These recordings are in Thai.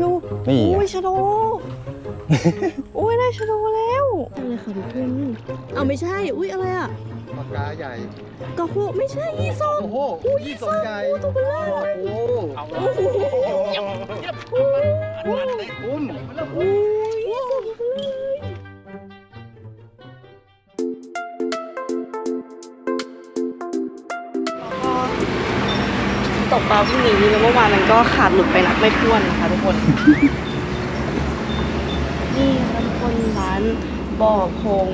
ดูนี่อุ้ยชะโดอุ้ยได้ชะโดแล้วอะไรค่ะทุกคนเอาไม่ใช่ อุ้ยอะไรอะปากกาใหญ่กระโคไม่ใช่อีซอกโอ้โหยี่สมใหญ่ตัวเบลอเลยโอ้โอ้โหคุ้มอุ้ยสว ตกปลาพรุ่งนี้แล้วเมื่อวานมันก็ขาดหลุดไปนับไม่ถ้วนนะคะทุกคน นี่ค่ะทุกคนร้านบ่อพง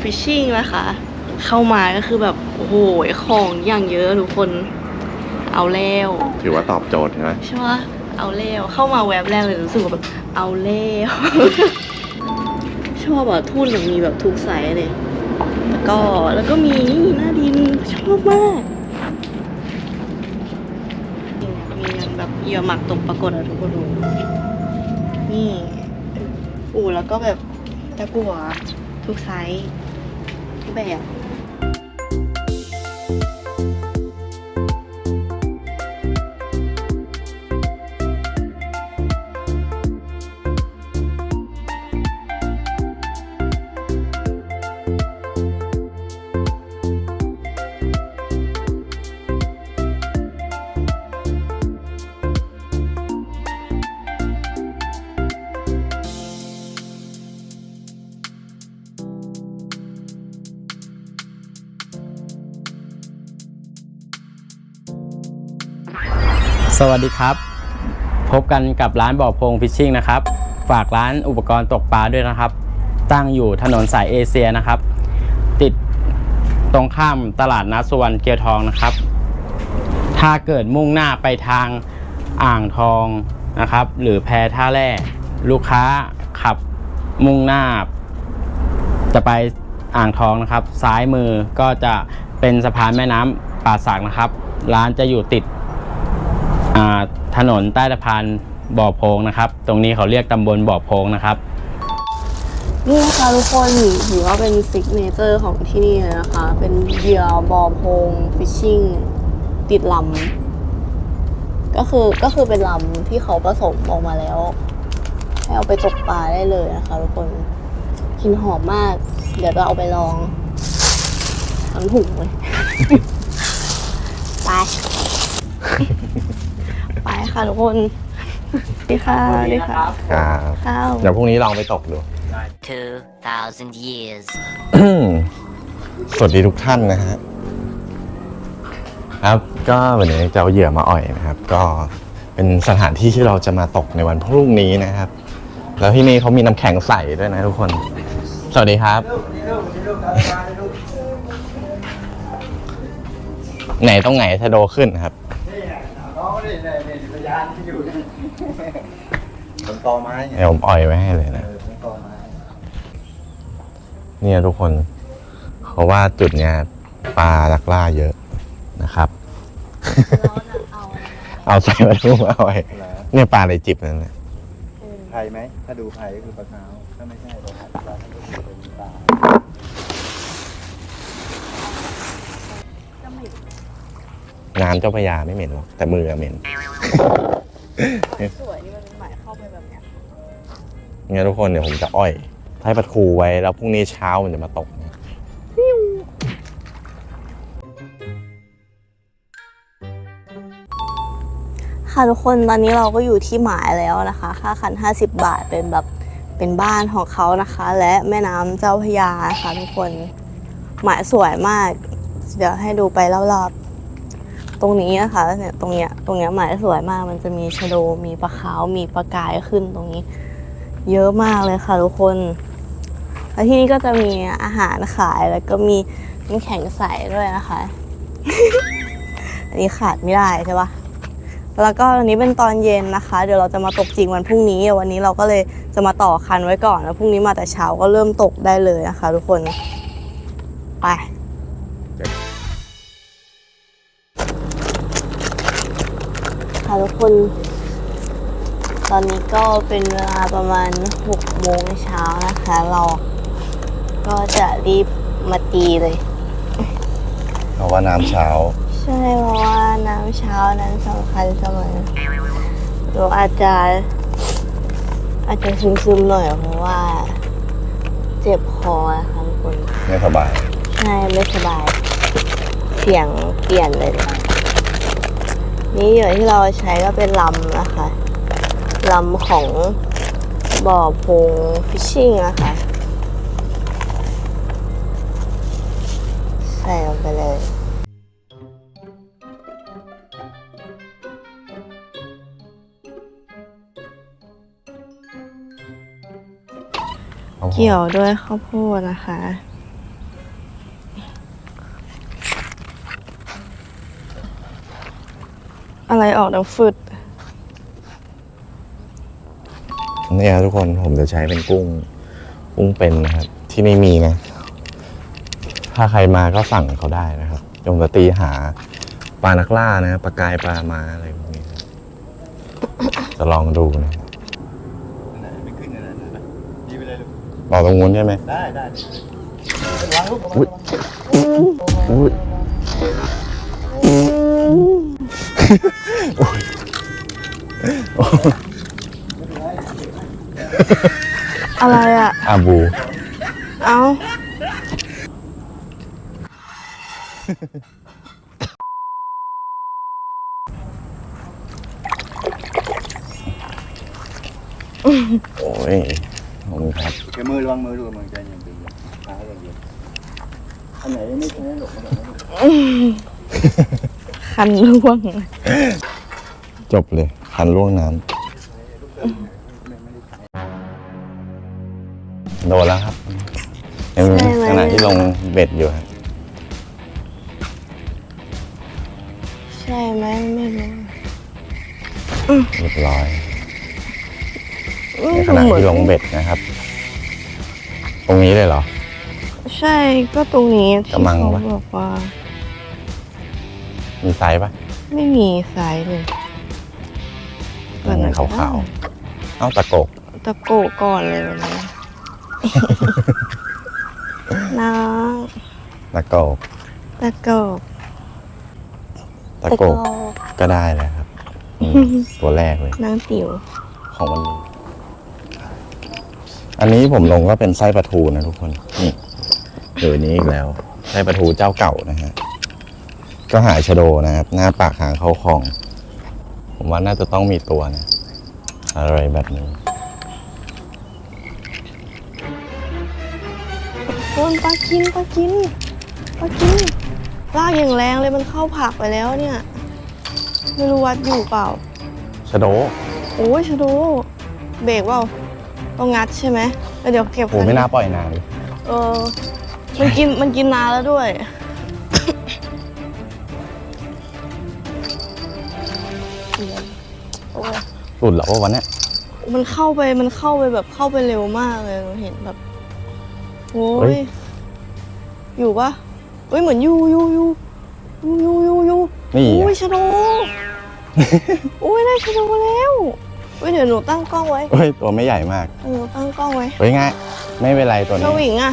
ฟิชชิ่งนะคะ เข้ามาก็คือแบบโอ้โหของอย่างเยอะทุกคน เอาแล้วถือว่าตอบโจทย์ใช่ไหมใช่ไหมเอาแล้วเข้ามาแวบแรกเลยรู้สึกว่าแบบเอาแล้วชอบอะทุ่นแบบมีแบบทุกไซส์เลยแล้วก็แล้วก็มีนี่หน้าดินชอบมากนี่มีแบบ เหยื่อหมักตกปรากฏอะทุกคนดูนี่อูแล้วก็แบบตะกั่วทุกไซส์ทุกแบบ สวัสดีครับ พบกันกับร้านบ่อพงฟิชชิ่งนะครับ ฝากร้านอุปกรณ์ตกปลาด้วยนะครับ ตั้งอยู่ถนนสายเอเชียนะครับ ติดตรงข้ามตลาดนัดสุวรรณเกียวทองนะครับ ถ้าเกิดมุ่งหน้าไปทางอ่างทองนะครับ หรือแพท่าแร่ลูกค้าขับมุ่งหน้า จะไปอ่างทองนะครับ ซ้ายมือก็จะเป็นสะพานแม่น้ำป่าสักนะครับ ร้านจะอยู่ติด ถนนใต้สะพานบ่อโพงนะครับ ตรงนี้เขาเรียกตำบลบ่อโพงนะครับ นี่นะคะทุกคนถือว่าเป็นซิกเนเจอร์ของที่นี่เลยนะคะ เป็นเหยื่อบ่อโพงฟิชชิ่งติดลำก็คือก็คือเป็นลำที่เขาผสมออกมาแล้ว ให้เอาไปตกปลาได้เลยนะคะทุกคนกลินหอมมาก เดี๋ยวจะเอาไปลองทั้งถุงเลย ไป ค่ะทุกคนสวัสดีค่ะสวัสดีค่ะครับข้าวเดี๋ยวพรุ่งนี้ลองไปตกดู 2,000 years สวัสดีทุกท่านนะฮะครับก็วันนี้จะเอาเหยื่อมาอ่อยนะครับ ก็เป็นสถานที่ที่เราจะมาตกในวันพรุ่งนี้นะครับ แล้วที่นี่เขามีน้ำแข็งใสด้วยนะทุกคน สวัสดีครับ ไหนตรงไหนชะโดขึ้นครับ น้องนี่นี่นี่พยานที่ อยู่นี่บนตอไม้ไงเดี๋ยวผมอ่อยไว้ให้เลยนะ เออบนตอไม้เนี่ยทุกคนเขาว่าจุดเนี้ยปลาลักล่าเยอะนะครับเอาใส่มาทุกเอาไว้แล้วเนี่ยปลาในจิบนั่นแหละไผ่ไหม ถ้าดูไผ่ก็คือปลาขาวถ้าไม่ใช่ปลาขาวปลาก็คือเป็นปลาน้ำเจ้าพระยาไม่เหม็นหรอกแต่มืออะเหม็น สวยนี่มันเป็นหมายเข้าไปแบบเนี้ยงั้นทุกคนเดี๋ยวผมจะอ้อยให้ปลาทูไว้แล้วพรุ่งนี้เช้ามันจะมาตกนะค่ะทุกคนตอนนี้เราก็อยู่ที่หมายแล้วนะคะ ค่าคัน 50 บาทเป็นแบบเป็นบ้านของเขานะคะ และแม่น้ำเจ้าพระยาค่ะทุกคนหมายสวยมาก เดี๋ยวให้ดูไปรอบๆ ตรงนี้นะคะเนี่ยตรงเนี้ยตรงเนี้ยหมายสวยมาก มันจะมีชะโดมีปลาขาวมีปลากายขึ้นตรงนี้ เยอะมากเลยค่ะทุกคนแล้วที่นี่ก็จะมีอาหารขายแล้วก็มีน้ำแข็งใสด้วยนะคะ อันนี้ขาดไม่ได้ใช่ปะแล้วก็วันนี้เป็นตอนเย็นนะคะ เดี๋ยวเราจะมาตกจริงวันพรุ่งนี้วันนี้เราก็เลยจะมาต่อคันไว้ก่อนแล้วพรุ่งนี้มาแต่เช้าก็เริ่มตกได้เลยนะคะ ทุกคนไป ค่ะทุกคน ตอนนี้ก็เป็นเวลาประมาณ6โมงเช้านะคะ เราก็จะรีบมาตีเลย เพราะว่าน้ำเช้า ใช่ช่เพราะว่าน้ำเช้านั้นสำคัญเสมอหนูอาจจะอาจจะซึมๆหน่อยเพราะว่า เจ็บคอนะคะทุกคน ไม่สบาย ใช่ ไม่สบาย เสียงเปลี่ยนเลยนะ นี่เหยื่อที่เราใช้ก็เป็นลำนะคะลำของบ่อพงฟิชชิ่งนะคะใส่ลงไปเลยเกี่ยวด้วยข้าวโพดนะคะ อะไรออกดังฟึดเนี่ยทุกคนผมจะใช้เป็นกุ้งกุ้งเป็นนะครับ ที่นี่มีนะ ถ้าใครมาก็สั่งเขาได้นะครับยงจะตีหาปลานักล่านะปลากายปลามาอะไรพวกนี้ครับจะลองดูนะไหนไม่ขึ้นอะไรนะดีไปเลยลูกบอกตรงนู้นใช่ไหมได้ได้วางลูกอุ๊ยอุ้ย อ้ยอะไรอะ อาบู เอ้าโอ้ยขอบคุณครับเดี๋ยวมือระวังมือดูมื อใจเย็นใจเย็นขาใจเย็นอันไหนไม่ใช่หรอกอันไหนไม่ใช่คันร่วง จบเลย คันล่วงน้ำโดนแล้วครับยังใช่ไหมขณะที่ลงเบ็ดอยู่ครับใช่ไหมไม่รู้เรียบร้อยอืมในขณะที่ลงเบ็ดนะครับ ตรงนี้เลยเหรอ ใช่ก็ตรงนี้ที่กำลังเขาปะบอกว่า มีไซส์ปะไม่มีสายเลยมันเป็นขาวๆเอ้าตะโกกๆตะโกะก่อนเลยวันนี้น้องตะโกกตะโกะตะโกกก็ได้เลยครับอืมตัวแรกเลยนางติ๋วของวันนี้ อันนี้ผมลงก็เป็นไส้ปลาทูนะทุกคน นี่เดี๋ยวนี้อีกแล้ว ไส้ปลาทูเจ้าเก่านะฮะ ก็หายชะโดนะครับ หน้าปากหางเข้าคลอง ผมว่าน่าจะต้องมีตัวนะอะไรแบบนี้โดนปลากินปลากินปลากินลากอย่างแรงเลยมันเข้าผักไปแล้วเนี่ย ไม่รู้วัดอยู่เปล่าชะโดโอ้ยชะโดเบรกเปล่าต้องงัดใช่ไหมแล้วเดี๋ยวเก็บโอ้ไม่น่าปล่อยนานเลยเออมันกินมันกินนานแล้วด้วย อ้ยหลุดแล้ววะวันเนี้ยมันเข้าไปมันเข้าไปแบบเข้าไปเร็วมากเลยเราเห็นแบบโอ้เฮ้ยยอยู่ปะเอ้ยเหมือนอยู่อยู่อยู่อยู่อยู่อยู่อยู่นี่โอ้อะยชะโดโอ้ยได้ชะโดแล้วเฮ้ยเดี๋ยวหนูตั้งกล้องไว้เฮ้ยตัวไม่ใหญ่มากหนูตั้งกล้องไว้เฮ้ยง่ายไม่เป็นไรตัวสนี้วิงอะ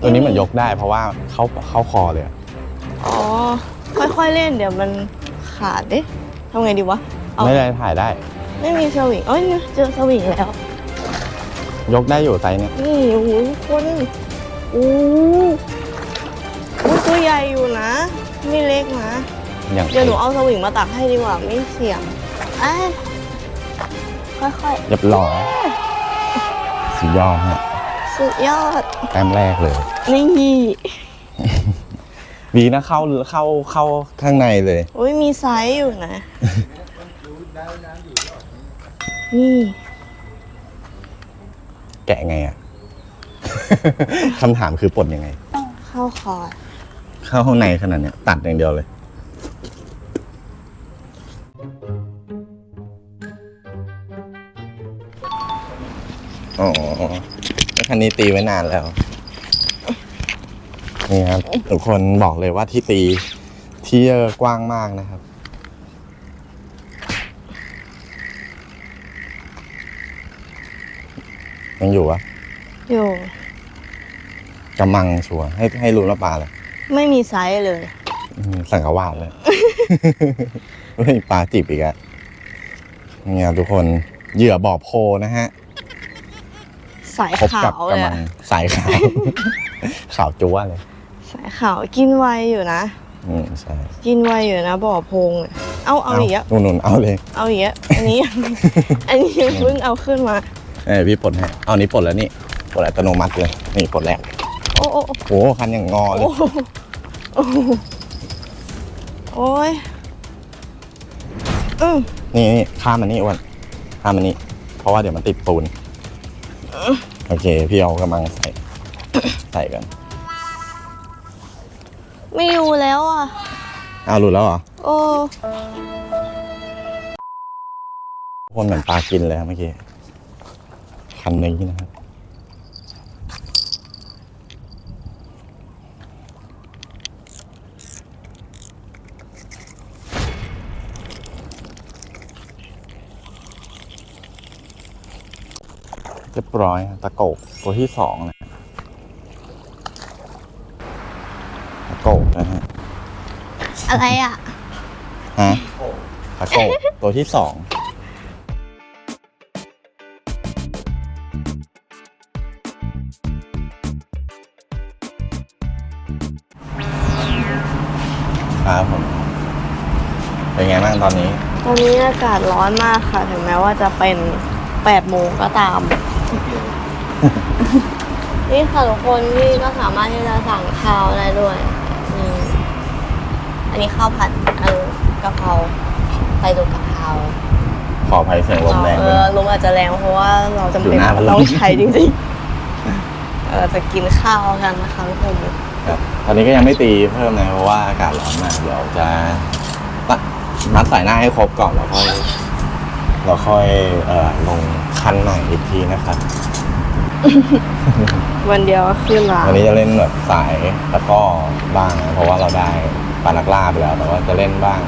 ตัวนี้มันยกได้เพราะว่าเข้าเข้าคอเลยอะอ๋อค่อยๆเล่นเดี๋ยวมันขาดเด้ทำไงดีวะ เอา ไม่ได้ถ่ายได้ ไม่มีสวิงเอ้ยเนี่ยเจอสวิงแล้ว ยกได้อยู่ไซส์เนี่ยนี่โอ้โหทุกคนโอ้โหอุ๊ยตัวใหญ่อยู่นะ ไม่เล็กนะ อย่างเดี๋ยวหนูเอาสวิงมาตักให้ดีกว่าไม่เสี่ยงเอ้ยค่อยเรียบร้อยสุดยอดฮะๆ สุดยอด แต้มแรกเลย นี่ ดีนะเข้าเข้าเข้าข้างในเลย โอ้ยมีไซส์อยู่นะ นี่ แกะไงอะ คำถามคือปลดยังไงเข้าคอร์ดเข้าข้างในขนาดเนี้ยตัดอย่างเดียวเลย อ๋อแล้วคันนี้ตีไว้นานแล้ว นี่ครับ ทุกคนบอกเลยว่าที่ตีที่เยอะกว้างมากนะครับ ยังอยู่อะอยู่กำมังชัวร์ให้ให้รู้ละปลาเลยไม่มีไซส์เลย อืมสังกวาดเลยเฮ้ยปลาจิบอีกอะเนี่ยทุกคนเหยื่อบ่อโพนะฮะสายพบขากับวเลยกำลัอะงสายขาว ขาวจั๊วเลย สายขาวกินไวอยู่นะ อืมใช่กินไวอยู่นะบ่อพงอะเอาเอาอีกอะนุ่นนุ่นๆเอาเลย เอาอีกอะอันนี้ อันนี้เพิ่งเอาขึ้นมา เอ้ยพี่ปลดให้เอานี้ปลดแล้วนี่ปลดอัตโนมัติเลย นี่ปลดแล้วโอ้โอ้โอ้โอ้คันอย่างงอเลยโอ้โหโอ้โหโอ้ยอืมนี่นี่ข้ามมันนี่อ้วนข้ามมันนี่เพราะว่าเดี๋ยวมันติดปูนโอเค พี่เอากำลังใส่ใส่กันไม่อยู่แล้วอะอ้าวหลุดแล้วเหรอโอ้คนเหมือนปลากินเลยครับเมื่อกี้ คันนี้นะครับเรียบร้อยตะโกกตัวที่สองนะตะโกกนะฮะอะไรอะฮะตะโกกตัวที่สอง ตอนนี้ ตอนนี้อากาศร้อนมากค่ะ ถึงแม้ว่าจะเป็น8โมงก็ตาม นี่ค่ะทุกคนนี่ก็สามารถที่จะสั่งข้าวได้ด้วยนี่อันนี้ข้าวผัดอันกะเพราใส่ดูกะเพราขออภัยเสียงลมแรงเอเลยอนะลมอาจจะแรงเพราะว่าเราจำเป็นอยู่หน้าพัดลมต้องใช้จริงๆเออจะกินข้าวกันนะคะทุกคนครับตอนนี้ก็ยังไม่ตีเพิ่มนะเพราะว่าอากาศร้อนมากเดี๋ยวจะตัดมัดสายหน้าให้ครบก่อนแล้วค่อยเราค่อยเอ่อลงคันใหม่อีกทีนะครับวันเดียวก็ขึ้นละวันนี้จะเล่นแบบสายตะกร้อบ้างนะเพราะว่าเราได้ปลานักล่าไปแล้ว แต่ว่าจะเล่นบ้าง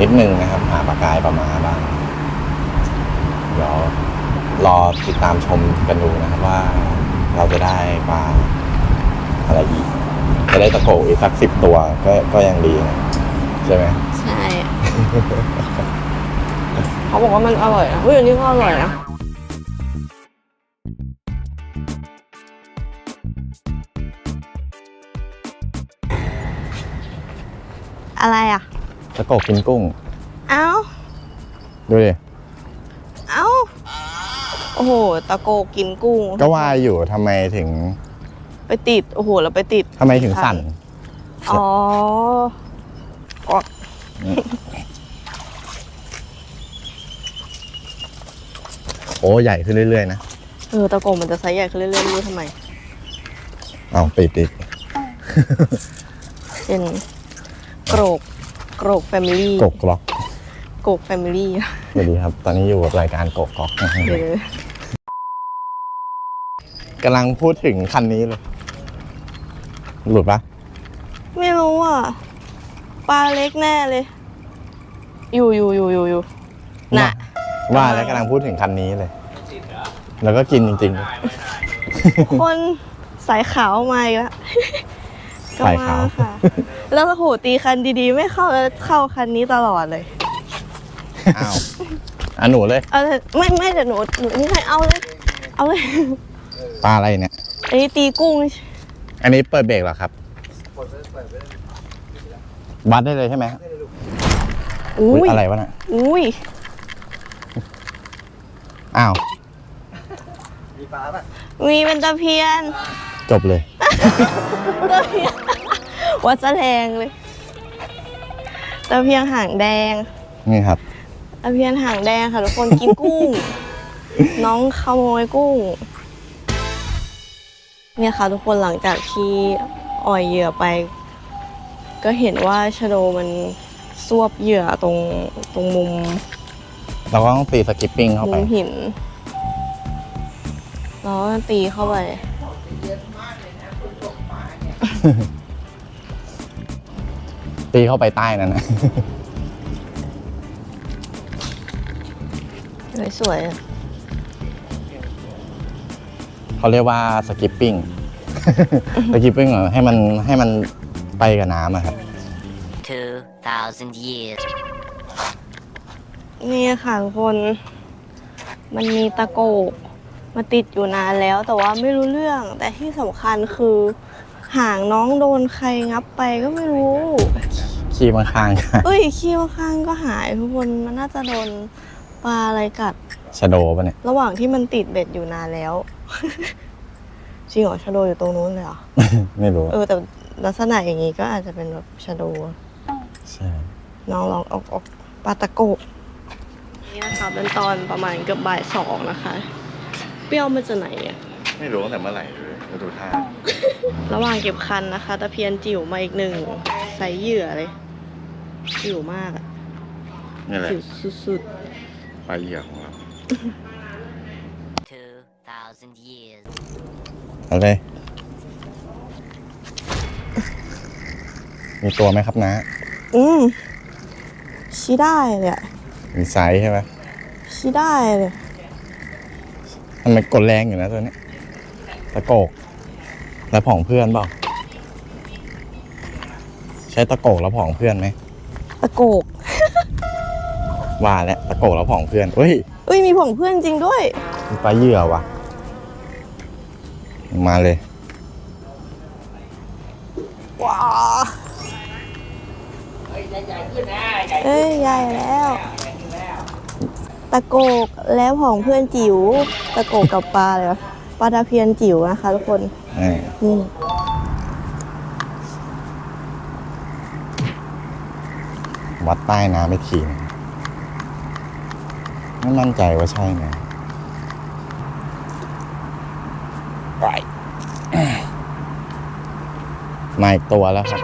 นิดนึงนะครับ หาปลากายปลามาบ้างเดี๋ยวรอติดตามชมกันดูนะครับว่าเราจะได้ปลาอะไรอีก จะได้ตะโกอีกสักสิบตัวก็ก็ยังดีนะใช่ไหมใช่ เขาบอกว่ามันอร่อยนะเฮ้ยอันนี้ก็อร่อยนะอะไรอะตะโกกินกุ้ง เอ้า ดูดิ เอ้า โอ้โห ตะโกกินกุ้ง ก็ว่าอยู่ทำไมถึง ไปติด โอ้โหแล้วไปติดทำไมถึงสั่น อ๋อ อ๋อโอ้ใหญ่ขึ้นเรื่อยๆนะ เออตะโกมันจะไซส์ใหญ่ขึ้นเรื่อยๆไม่รู้ทำไม เอาติดอีก เป็นโกรกโกรกแฟมิลี่กกล็อกโกรกแฟมิลี่สวัสดีครับ ตอนนี้อยู่กับรายการกกล็อกนะฮะเออกำลังพูดถึงคันนี้เลย หลุดปะไม่รู้อะปลาเล็กแน่เลย อยู่อยู่อยู่อยู่อยู่น่ะ ว่าแล้วกำลังพูดถึงคันนี้เลย แล้วก็กินจริงคนสายขาวมาอีกแล้วสายขาวก็มค่ะ แล้วโอ้โหตีคันดีๆ ไม่เข้าแล้วเข้าคันนี้ตลอดเลยๆอ้าวอะหนูเลยเอาเลยไม่ไม่แต่หนูหนูนี่ใครเอาเลยเอาเลยปลาอะไรเนี่ยอันนี้ตีกุ้ง อันนี้เปิดเบรกเหรอครับวัดได้เลยใช่ไหมอุ้อุ๊ยยอะไรวะน่ะอุ้ย อ้าว มีปลาป่ะมีเป็นตะเพียน จบเลย ตะเพียน วัดแสลงเลย ตะเพียนหางแดง นี่ครับ ตะเพียนหางแดงค่ะทุกคนกินกุ้ง น้องขโมยกุ้ง เนี่ยค่ะทุกคนหลังจากที่อ่อยเหยื่อไป ก็เห็นว่าชะโดมันซวบเหยื่อตรงตรงมุม เราก็ต้องตีสกิปปิ้งเข้ามุไปมหินแล้วก็ตีเข้าไป ตีเข้าไปใต้นั่นนะสวยๆอะเขาเรียกว่าสกิปปิ้ง สกิปปิ้งเหรอให้มันให้มันไปกับน้ำอะครับ 2,000 years. นี่ค่ะทุกคน มันมีตะโกกมาติดอยู่นานแล้ว แต่ว่าไม่รู้เรื่อง แต่ที่สำคัญคือหางน้องโดนใครงับไปก็ไม่รู้ ขี้มาข้างๆกันเอ้ยขี้ข้างๆก็หายทุกคน มันน่าจะโดนปลาอะไรกัด ชะโดปะเนี่ย ระหว่างที่มันติดเบ็ดอยู่นานแล้ว จริงเหรอชะโดอยู่ตรงนู้นเลยเหรอ ไม่รู้ เออ แต่ลักษณะอย่างนี้ก็อาจจะเป็นแบบชะโด ใช่ น้องลองออกออกปลาตะโกก นี่นะคะเป็นตอนประมาณเกือบบ่ายสองนะคะ เปรี้ยวมาจากไหนอะไม่รู้ตั้งแต่เมื่อไหร่เลยมาดูท่าระหว่างเก็บคันนะคะตะเพียนจิ๋วมาอีกหนึ่งใส่เหยื่อเลยจิ๋วมากอะนี่แหละจิ๋วสุดปลาเหยื่อของเรา2,000 years. เอาเลยมีตัวไหมครับนะๆอืมชี้ได้เลยอะ มีไซส์ใช่ไหมชี้ได้เลยทำไมกดแรงอยู่นะตัวเนี้ยตะโกก แล้วผองเพื่อนเปล่าใช้ตะโกกแล้วผองเพื่อนไหมตะโกกว่าแล้วตะโกกแล้วผองเพื่อนเฮ้ยเอ้ยมีผงเพื่อนจริงด้วยมีปลาเหยื่อว่ะ มาเลยว้าเอ้ยใหญ่แล้ว ตะโกกแล้วของเพื่อนจิ๋วตะโกกกับปลาเลยปลาตะเพียนจิ๋วนะคะทุกคนอ่านี่วัดใต้น้ำไปทีนึงไม่มั่นใจว่าใช่ไหมไปมาอีกตัวแล้วครับ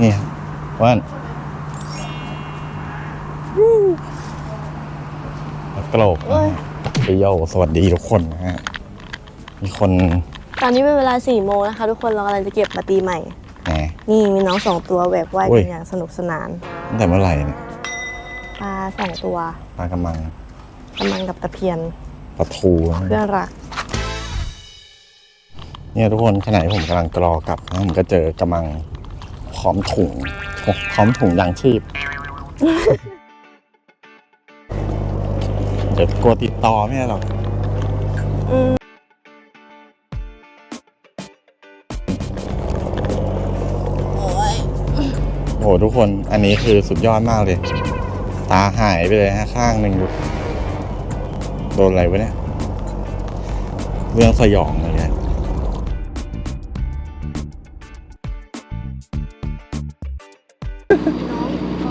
นี่ครับว่าน กระโหลกนะฮะพี่โยสวัสดีทุกคนนะฮะ มีคนตอนนี้เป็นเวลาสี่โมงนะคะ ทุกคนเรากำลังจะเก็บมาตีใหม่ แหม นี่มีน้องสองตัวแหวกว่ายอุ้กัย นอย่างสนุกสนานตั้งแต่เมื่อไหร่เนี่ยปลาสองตัวปลากระมังกำลังกับตะเพียนปลาทูนะเพื่อนรักเนี่ยทุกคนขณะที่ผมกำลังกรอกลับนะผมก็เจอกระมังพร้อมถุงพร้อมถุงยางชีพ เดี๋ยวกลัวติดต่อไม่ได้หรอกโอ้ยโอ้โหทุกคนอันนี้คือสุดยอดมากเลย ตาหายไปเลยฮะข้างหนึ่งดูโดนอะไรวะเนี่ย เรื่องสยองเลยเนี่ย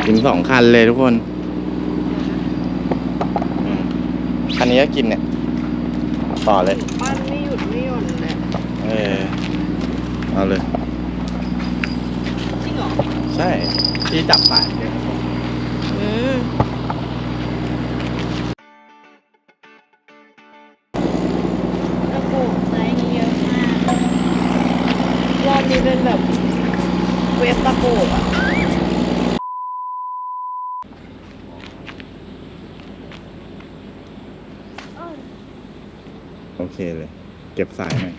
กินสองคันเลยทุกคนอืมคั นนี้ก็กินเนี่ย ต่อเลย ปั้นไม่หยุดไม่หย่อนเลยเออ เอาเลย จริงเหรอใช่ ที่จับสายเนี่ยอืมตะโกกไซส์นี้เยอะมาก รอบนี้เป็นแบบเวฟตะโกกอะ โอ เคเลย เก็บสายหน่อย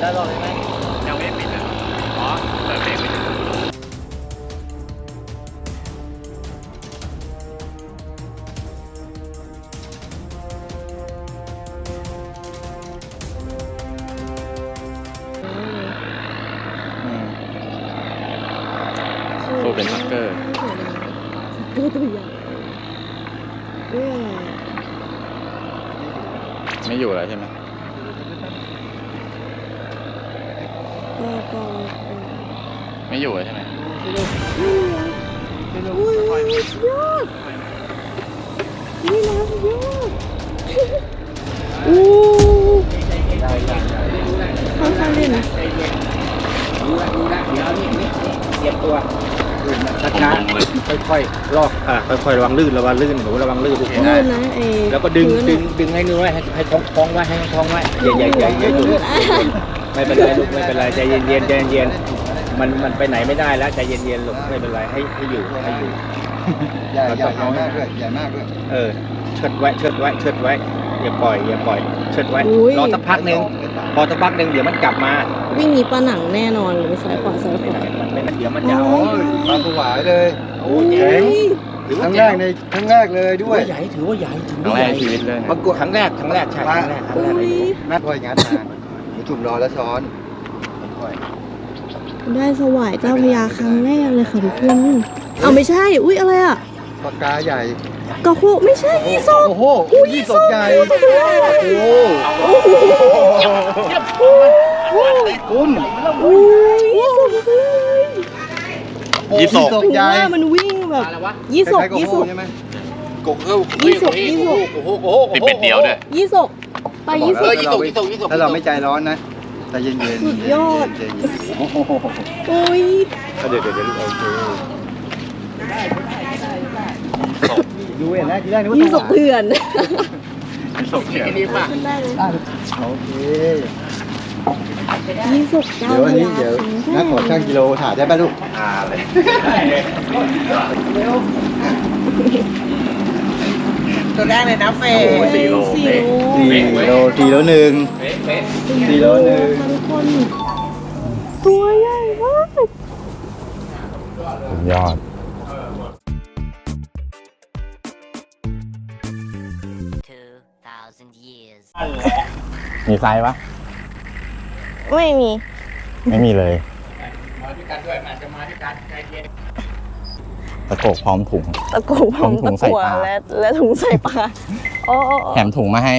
ได้รอ เล่นนะดูนะดูนะเดี๋ยวนี่นี่เตรียมตัวช้าๆค่อยๆลอกอ่าค่อยๆระวังลื่นระวังลื่นหนูระวังลื่นโอเคลื่นะนนะเอแล้วก็ดึงดึงดึงให้นิ้วไว้ให้ให้ท้องท้องไว้ให้ท้องไว้อย่าอย่าอย่าอย่าหยุดไม่เป็นไรลูกไม่เป็นไรใจเย็นเย็นใจเย็นมันมันไปไหนไม่ได้แล้วใจเย็นเย็นลูกไม่เป็นไรให้ให้อยู่ให้อยู่อย่าอย่าเอามากด้วยอย่ามากด้วยเออเชิดไว้เชิดไว้เชิดไว้อย่าปล่อยอย่าปล่อยเชิดไว้รอสักพักหนึ่ง พอสักพักหนึ่งเดี๋ยวมันกลับมาวิ่งหนีปลาหนังแน่นอนเลยซ้ายขวาซ้ายขวามันไม่เดี๋ยวมันจะเอาโอ้ยปลาสวายเลยโอ้เจ๋งครั้งแรกในครั้งแรกเลยถือด้วยว่าใหญ่ถือว่าใหญ่ถือครั้ว่างแรใหกญ่ในชีวิตเลยปรากฏครั้งแรกครั้งแรกใช่ครั้งแรกครั้งแรกเลย แม่ค่อยงัดมาหนูจุ่มรอแล้วช้อนค่อยได้สวายเจ้าพญาครั้งแรกเลยค่ะทุกคนเอาไม่ใช่ อุ้ยอะไรอะ ปากกาใหญ่กระโคไม่ใช่ยี่สกโอ้โหยี่สกใหญ่โอ้โหคุณอุ้ยยี่สกเลยยี่สกถึงใหญ่ว่ามันวิ่งแบบอะไรวะยี่สกคล้ายๆยี่โกสโก้กใช่ไหมกกเอ้ายี่สกยี่สกโอ้โหโอ้โหติดเป็นเดียวด้วยยี่สกไปยี่สเอกอยี่สกยี่สกยี่สกถ้าเราไม่ใจร้อนนะใจเย็นๆสุดยอดใจเย็นโอ้ยๆเดี๋ยวเดี๋ยวเดี๋ยวโอเค ดูเห็นไหมทีแรกนึกว่ายี่สกเถื่อนสกเขียนนี่ป่ะขึ้นได้เลยโอเคยี่สกเจ้าเดี๋ยวพวันนี้ญาเดี๋ยวครั้งแรนักขอกช่างกิโลถ่ายได้ป่ะลูกอ่าเลยตัวแรกเลยนะเฟโอ้โหสี่โลสี่โลสี่โลสี่โลหนึ่งเป๊ะเป๊ะสี่โลหนึ่งค่ะทุกคนตัวใหญ่มากสุดยอด มีไซส์ปะไม่มี ไม่มีเลยมาด้วยกันด้วยอาจจะมาด้วยกันใจเย็นตะโกกพร้อมถุง ตะกุกผมถุตะงใส่กัวปลาและและถุงใส่ปลาโอ้โอ้โอ้แถมถุงมาให้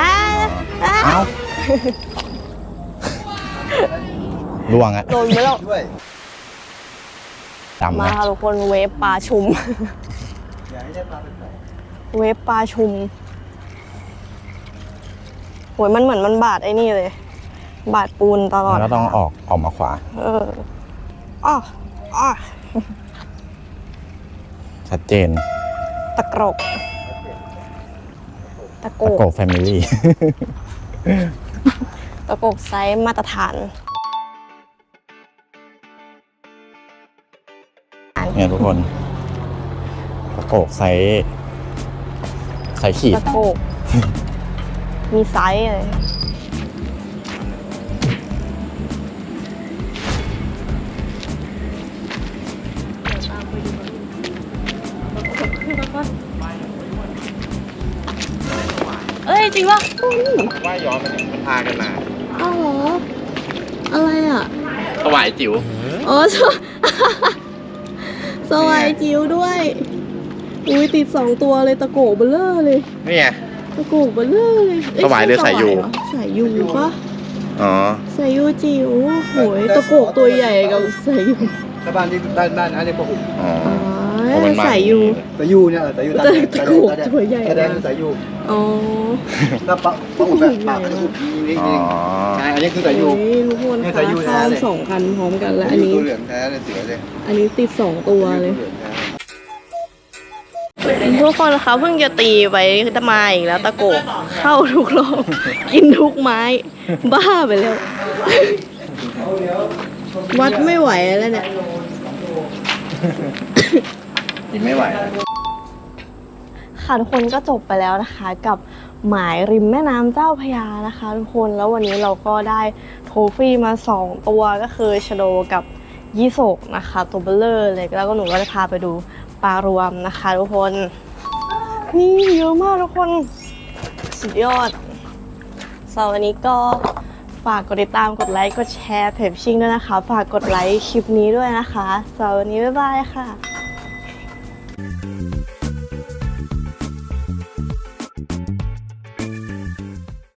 อ่าอ่าเอ้าล่วงอะโดนไปแล้วด้วยดำมานะค่ะทุกคนเวฟปลาชุม อย่าให้ได้ปลาเป็น เวฟปลาชุมโหยมันเหมือนมันบาดไอ้นี่เลย บาดปูนตลอมัดนก็ต้องออกออกมาขวา เอออ้ออ้อชัดเจน ตะกรกตะโกตะกโกกแฟมิลี่ ตะโกกไซส์มาตรฐานเนี่ยทุกคนตะโกกไซส์ ไซส์ขีด ตะโกกมีไซส์เลย เอ้ย จริงป่ะว่ายย้อนมันมันพากันมาอ้าวเหรออะไรอะ ถวายจิ๋วอ๋อสว สวายจิ๋วด้วย อุ้ยติดสองตัวเลยตะโกกเบลเลอร์เลย นี่ไง ตะโกกเบลเลอร์เลยเอ้สวายหรือสายยูใช่เหรอสายยูปะอ๋อ สายยูจิ๋วโหยตะโกกตัวใหญ่กับสายยูถ้าบ้านที่บ้านบ้านอันนี้ปะหุอ๋ออ๋เพราะอมันมาสายยู สายูเนี่ยเออสายูแต่ตะโกกตัวใหญ่ แสดงคือสายูอ๋อถ้าปะปะหุแบบปากปะหุนี่อ๋อ นี่ใช่อันนี้คือสายูเฮ้ยทุกคนเนี่ยคะสายยูแท้เข้าเลย สองคันพร้อมกันแล้วอันนี้ ตัวเหลืองแท้เลยเสือเลยอันนี้ติดสองตัวเลยเหลืองแท้ ทุกคนคะเพิ่งจะตีไว้จะมาอีกแล้วตะโกกเข้าทุกรอบกินทุกไม้ บ้าไปแล้ว วัดไม่ไหวแล้วเนี่ยกินไม่ไหวค่ะทุกคนก็จบไปแล้วนะคะ กับหมายริมแม่น้ำเจ้าพยานะคะ ทุกคนแล้ววันนี้เราก็ได้โทฟี่มา 2 ตัวก็คือชโดกับยี่สกนะคะ ตัวเบลเลอร์เลยแล้วก็หนูก็จะพาไปดู ปลารวมนะคะทุกคน นี่เยอะมากทุกคน สุดยอดสำหรับวันนี้ก็ฝากกดติดตามกดไลค์ กดแชร์เพจชิงด้วยนะคะ ฝากกดไลค์คลิปนี้ด้วยนะคะสำหรับวันนี้บ๊ายบายค่ะ